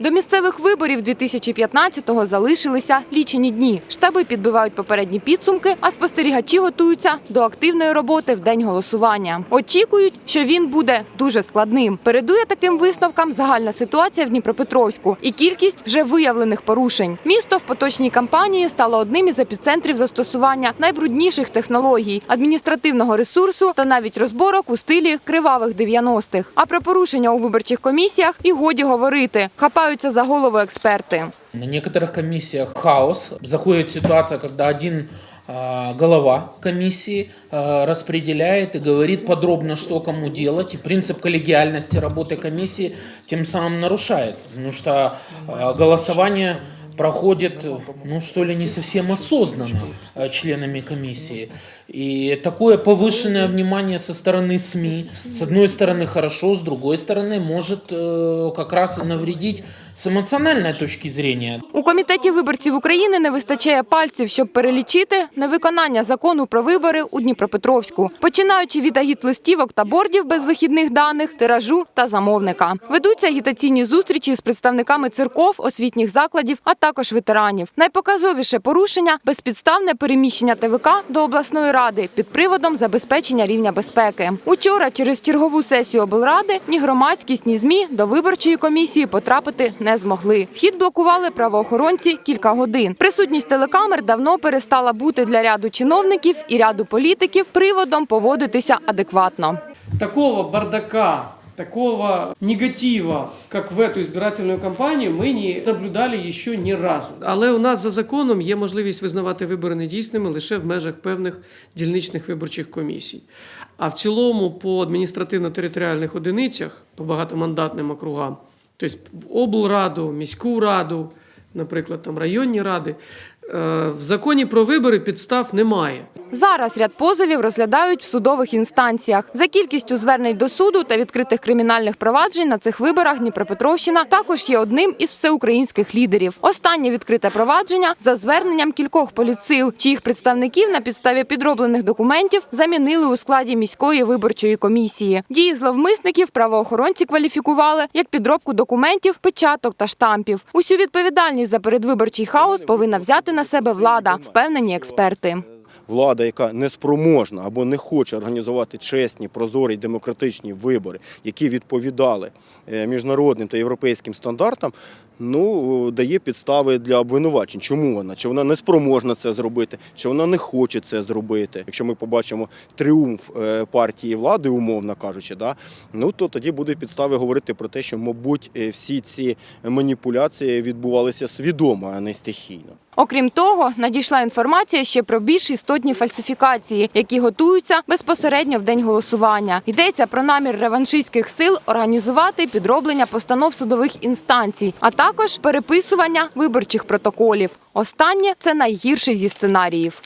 До місцевих виборів 2015-го залишилися лічені дні. Штаби підбивають попередні підсумки, а спостерігачі готуються до активної роботи в день голосування. Очікують, що він буде дуже складним. Передує таким висновкам загальна ситуація в Дніпропетровську і кількість вже виявлених порушень. Місто в поточній кампанії стало одним із епіцентрів застосування найбрудніших технологій, адміністративного ресурсу та навіть розборок у стилі кривавих 90-х. А про порушення у виборчих комісіях і годі говорити Хапаються за голову експерти. На некоторых комиссиях хаос. Заходит ситуация, когда один а, голова комиссии а, распределяет и говорит подробно, что кому делать. И принцип коллегиальности работы комиссии тем самым нарушается. Потому что а, голосование проходит, ну что ли, не совсем осознанно а, членами комиссии. И такое повышенное внимание со стороны СМИ, с одной стороны хорошо, с другой стороны может э, как раз и навредить с эмоциональной точки зрения. У комітеті виборців України не вистачає пальців, щоб перелічити невиконання закону про вибори у Дніпропетровську, починаючи від агіт-листівок та бордів без вихідних даних, тиражу та замовника. Ведуться агітаційні зустрічі з представниками церков, освітніх закладів, а також ветеранів. Найпоказовіше порушення безпідставне переміщення ТВК до обласної ради під приводом забезпечення рівня безпеки. Учора через чергову сесію облради ні громадськість, ні змі до виборчої комісії потрапити не змогли. Вхід блокували правоохоронці кілька годин. Присутність телекамер давно перестала бути для ряду чиновників і ряду політиків приводом поводитися адекватно. такого бардака, такого негатива, как в эту избирательную кампанию, мы не наблюдали еще ні разу. Але у нас за законом є можливість визнавати вибори недійсними лише в межах певних дільничних виборчих комісій. А в цілому по адміністративно-територіальних одиницях, по багатомандатним округам, тобто облраду, міську раду, наприклад, там районні ради, е, в законі про вибори підстав немає. Зараз ряд позовів розглядають в судових інстанціях. За кількістю звернень до суду та відкритих кримінальних проваджень на цих виборах Дніпропетровщина також є одним із всеукраїнських лідерів. Останнє відкрите провадження за зверненням кількох політсил, чиїх представників на підставі підроблених документів замінили у складі міської виборчої комісії. Дії зловмисників правоохоронці кваліфікували як підробку документів, печаток та штампів. Усю відповідальність за передвиборчий хаос повинна взяти на себе влада, впевнені експерти. Влада, яка не спроможна або не хоче організувати чесні, прозорі, демократичні вибори, які відповідали е, міжнародним та європейським стандартам, ну дає підстави для обвинувачень. Чому вона? Чи вона не спроможна це зробити, чи вона не хоче це зробити? Якщо ми побачимо тріумф е, партії влади, умовно кажучи, да, ну то тоді буде підстави говорити про те, що, мабуть, е, всі ці маніпуляції відбувалися свідомо, а не стихійно. Окрім того, надійшла інформація ще про більш істотні фальсифікації, які готуються безпосередньо в день голосування. Йдеться про намір реваншистських сил організувати підроблення постанов судових інстанцій, а також переписування виборчих протоколів. Останнє це найгірший зі сценаріїв.